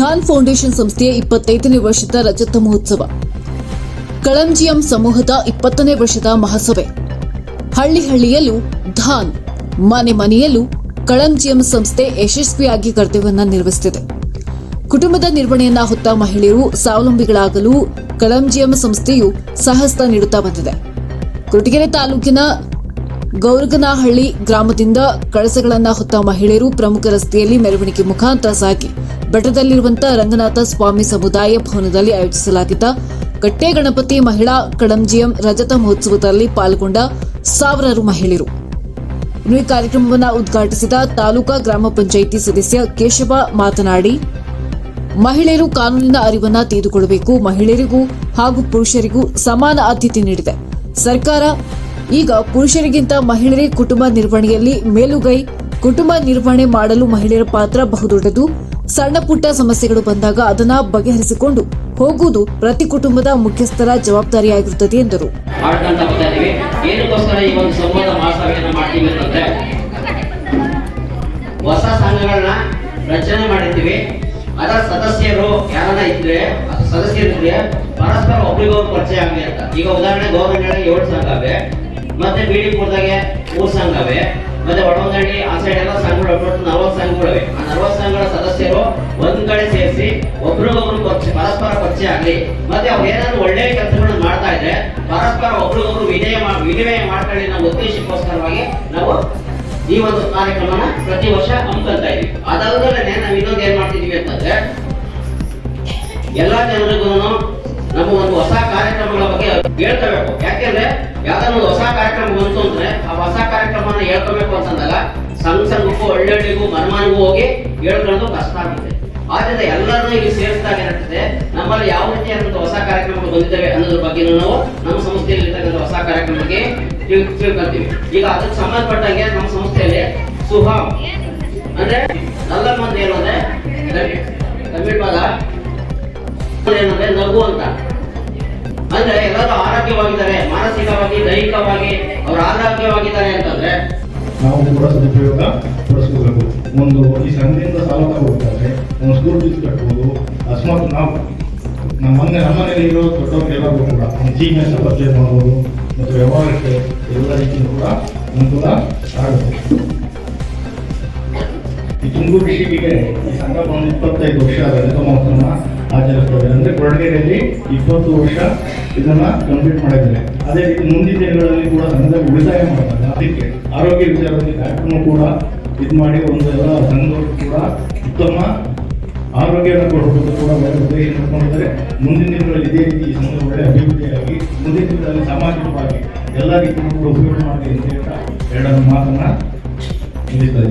ಧಾನ್ foundation ಸಂಸ್ಥೆಯ ಇಪ್ಪತ್ತೈದನೇ ವರ್ಷದ ರಜತ ಮಹೋತ್ಸವ. ಕಳಂಜಿಯಂ ಸಮೂಹದ ಇಪ್ಪತ್ತನೇ ವರ್ಷದ ಮಹಾಸಭೆ. ಹಳ್ಳಿ ಹಳ್ಳಿಯಲ್ಲೂ ಧಾನ್ ಮನೆ ಮನೆಯಲ್ಲೂ ಕಳಂಜಿಯಂ ಸಂಸ್ಥೆ ಯಶಸ್ವಿಯಾಗಿ ಕರ್ತವ್ಯವನ್ನು ನಿರ್ವಹಿಸುತ್ತಿದೆ ಕುಟುಂಬದ ನಿರ್ವಹಣೆಯನ್ನ ಹೊತ್ತ ಮಹಿಳೆಯರು ಸ್ವಾವಲಂಬಿಗಳಾಗಲು ಕಳಂಜಿಯಂ ಸಂಸ್ಥೆಯು ಸಹಸ್ತ ನೀಡುತ್ತಾ ಬಂದಿದೆ. ಕೊರಟಗೆರೆ ತಾಲೂಕಿನ ಗೌರಗನಹಳ್ಳಿ ಗ್ರಾಮದಿಂದ ಕಳಸಗಳನ್ನ ಹೊತ್ತ ಮಹಿಳೆಯರು ಪ್ರಮುಖ ರಸ್ತೆಯಲ್ಲಿ ಮೆರವಣಿಗೆ ಮುಖಾಂತರ ಸಾಗಿ ಬೆಟ್ಟದಲ್ಲಿರುವಂತಹ ರಂಗನಾಥ ಸ್ವಾಮಿ ಸಮುದಾಯ ಭವನದಲ್ಲಿ ಆಯೋಜಿಸಲಾಗಿದ್ದ ಕಟ್ಟೆ ಗಣಪತಿ ಮಹಿಳಾ ಕಡಂಜಿಯಂ ರಜತ ಮಹೋತ್ಸವದಲ್ಲಿ ಪಾಲ್ಗೊಂಡ ಸಾವಿರಾರು ಮಹಿಳೆಯರು. ಈ ಕಾರ್ಯಕ್ರಮವನ್ನು ಉದ್ಘಾಟಿಸಿದ ತಾಲೂಕಾ ಗ್ರಾಮ ಪಂಚಾಯಿತಿ ಸದಸ್ಯ ಕೇಶವ ಮಾತನಾಡಿ, ಮಹಿಳೆಯರು ಕಾನೂನಿನ ಅರಿವನ್ನ ತೆಗೆದುಕೊಳ್ಳಬೇಕು ಮಹಿಳೆಯರಿಗೂ ಹಾಗೂ ಪುರುಷರಿಗೂ ಸಮಾನ ಆದ್ಯತೆ ನೀಡಿದೆ. ಸರ್ಕಾರ ಈಗ ಪುರುಷರಿಗಿಂತ ಮಹಿಳೆಯರೇ ಕುಟುಂಬ ನಿರ್ವಹಣೆಯಲ್ಲಿ ಮೇಲುಗೈ ಕುಟುಂಬ ನಿರ್ವಹಣೆ ಮಾಡಲು ಮಹಿಳೆಯರ ಪಾತ್ರ ಬಹುದೊಡ್ಡದು. ಸಣ್ಣ ಪುಟ್ಟ ಸಮಸ್ಯೆಗಳು ಬಂದಾಗ ಅದನ್ನ ಬಗೆಹರಿಸಿಕೊಂಡು ಹೋಗುವುದು ಪ್ರತಿ ಕುಟುಂಬದ ಮುಖ್ಯಸ್ಥರ ಜವಾಬ್ದಾರಿಯಾಗಿರುತ್ತದೆ ಎಂದರು. ಹೊಸ ಸಂಘಗಳನ್ನ ರಚನೆ ಮಾಡಿರ್ತೀವಿ. ಅದರ ಸದಸ್ಯರು ಯಾರನ್ನ ಇದ್ರೆ, ಸದಸ್ಯರಿದ್ರೆ ಪರಸ್ಪರ ಒಬ್ರಿಗೊಬ್ರು ಪರಿಚಯ ಆಗಲಿ ಅಂತ. ಈಗ ಉದಾಹರಣೆ ಗೌರ್ಮೆಂಟ್ ಏಳು ಸಂಘ ಮತ್ತೆ ಬಿಡಿಪುರದಾಗೆ ಮೂರು ಸಂಘ ಸಂಘವೇ, ಮತ್ತೆ ವಡವಂದಳ್ಳಿ ಆ ಸೈಡ್ ಎಲ್ಲ ಸಂಘಗಳು, ಒಟ್ಟು ನಲವತ್ತು ಸಂಘಗಳಿವೆ. ಆ ನಲವತ್ತು ಸಂಘಗಳ ಸದಸ್ಯರು ಒಂದ್ ಕಡೆ ಸೇರಿಸಿ ಒಬ್ರಿಗೊಬ್ರು ಪರಸ್ಪರ ಪರಿಚಯ ಆಗಲಿ. ಮತ್ತೆ ಅವ್ರು ಏನಾದ್ರು ಒಳ್ಳೆಯ ಕೆಲಸಗಳನ್ನ ಮಾಡ್ತಾ ಇದ್ರೆ ಪರಸ್ಪರ ಒಬ್ರಿಗೊಬ್ರು ವಿನಯ ಮಾ- ವಿನಿಮಯ ಮಾಡ್ಕೊಳ್ಳಿ ನಮ್ಮ ಉದ್ದೇಶಕ್ಕೋಸ್ಕರವಾಗಿ ನಾವು ಈ ಒಂದು ಕಾರ್ಯಕ್ರಮನ ಪ್ರತಿ ವರ್ಷ ಹಮ್ಮಿಕೊಳ್ತಾ ಇದೀವಿ. ಅದಾದ್ಮೇಲೆ ನಾವು ಇನ್ನೊಂದು ಏನ್ ಮಾಡ್ತಿದೀವಿ ಅಂತಂದ್ರೆ, ಎಲ್ಲಾ ಜನರಿಗೂ ನಮ್ಮ ಒಂದು ಹೊಸ ಕಾರ್ಯಕ್ರಮಗಳ ಬಗ್ಗೆ ಹೇಳ್ಕೋಬೇಕು ಯಾಕೆಂದ್ರೆ ಯಾವ್ದಾದ್ರು ಹೊಸ ಕಾರ್ಯಕ್ರಮ ಬಂತು ಆ ಹೊಸ ಕಾರ್ಯಕ್ರಮನ ಹೇಳ್ಕೋಬೇಕು ಅಂತಂದಾಗ ಸಂಘ ಸಂಘಕ್ಕೂ ಹಳ್ಳಿಗೂ ಮನಮಾನಿಗೂ ಹೋಗಿ ಹೇಳ್ಕೊಳ್ಳೋದು ಕಷ್ಟ ಆಗುತ್ತೆ. ಆದ್ರಿಂದ ಎಲ್ಲರನ್ನೂ ಇಲ್ಲಿ ಸೇರಿಸಿದಾಗ ಏನಾಗ್ತದೆ ನಮ್ಮಲ್ಲಿ ಯಾವ ರೀತಿಯಾದಂಥ ಹೊಸ ಕಾರ್ಯಕ್ರಮಗಳು ಬಂದಿದ್ದಾವೆ ಅನ್ನೋದ್ರ ಬಗ್ಗೆ ನಾವು ನಮ್ಮ ಸಂಸ್ಥೆಯಲ್ಲಿ ಇರ್ತಕ್ಕಂಥ ಹೊಸ ಕಾರ್ಯಕ್ರಮಕ್ಕೆ ತಿಳ್ಕೊಂತೀವಿ ಈಗ ಅದಕ್ಕೆ ಸಂಬಂಧಪಟ್ಟಂಗೆ ನಮ್ಮ ಸಂಸ್ಥೆಯಲ್ಲಿ ಸುಹಾಮ್, ಅಂದ್ರೆ ನಲ್ಲ ಮಂದಿ ಏನು ಅಂದ್ರೆ, ತಮಿಳ್ ಭಾಗ ಏನಂದ್ರೆ ನಗು ಅಂತ. ಅಂದ್ರೆ ಎಲ್ಲರೂ ಆರೋಗ್ಯವಾಗಿದ್ದಾರೆ, ಮಾನಸಿಕವಾಗಿ, ದೈಹಿಕವಾಗಿ. ನಾವು ಕೂಡ ಸದುಪಯೋಗ ಪಡಿಸ್ಕೋಬೇಕು. ಒಂದು ಈ ಸಂಘದಿಂದ ಸಾಲ ತಗೋಬೇಕಾದ್ರೆ ಒಂದು ಸ್ಕೂಲ್ ಫೀಸ್ ಕಟ್ಬೋದು. ಅಕಸ್ಮಾತ್ ನಾವು ನಮ್ಮ ಮನೆ ನಮ್ಮ ಮನೇಲಿ ಇರೋ ದೊಡ್ಡವ್ರಿಗೆಲ್ಲರಿಗೂ ಕೂಡ ಒಂದು ಜೀವನ ಪರ್ಚೇಸ್ ಮಾಡ್ಬೋದು. ಮತ್ತು ವ್ಯವಹಾರಕ್ಕೆ ಎಲ್ಲ ರೀತಿಯೂ ಕೂಡ ಅನುಕೂಲ ಆಗುತ್ತೆ ಈ ತುಮಕೂರು ಡಿಸ್ಟಿಕ್ಕಿಗೆ ಈ ಸಂಘ ಒಂದು ಇಪ್ಪತ್ತೈದು ವರ್ಷ ರಜತ ಮಹೋತ್ಸವನ ಆಚರಿಸ್ತದೆ ಅಂದರೆ ಕೊರಟಗೆರೆಯಲ್ಲಿ ಇಪ್ಪತ್ತು ವರ್ಷ ಇದನ್ನು ಕಂಪ್ಲೀಟ್ ಮಾಡಿದ್ದಾರೆ. ಅದೇ ರೀತಿ ಮುಂದಿನ ದಿನಗಳಲ್ಲಿ ಕೂಡ ಸಂಘದಲ್ಲಿ ಉಳಿತಾಯ ಮಾಡ್ತಾರೆ. ಅದಕ್ಕೆ ಆರೋಗ್ಯ ವಿಚಾರದಲ್ಲಿ ಡಾಕ್ಟರ್ನು ಕೂಡ ಇದು ಮಾಡಿ ಒಂದು ಎಲ್ಲ ಸಂಘಗಳು ಕೂಡ ಉತ್ತಮ ಆರೋಗ್ಯವನ್ನು ಕೊಡಬೇಕು ಕೂಡ ಬೇರೆ ಉದ್ದೇಶ ಇಟ್ಕೊಂಡಿದ್ದಾರೆ ಮುಂದಿನ ದಿನಗಳಲ್ಲಿ ಇದೇ ರೀತಿ ಈ ಸಂಘ ಒಳ್ಳೆ ಅಭಿವೃದ್ಧಿಯಾಗಿ, ಮುಂದಿನ ದಿನಗಳಲ್ಲಿ ಸಾಮಾಜಿಕವಾಗಿ ಎಲ್ಲ ರೀತಿಯೂ ಕೂಡ ಉಪಯೋಗ ಮಾಡಿ ಅಂತ ಹೇಳ್ತಾ ಎರಡನ್ನು ಮಾತನ್ನು ನಿಲ್ಲಿಸ್ತಾ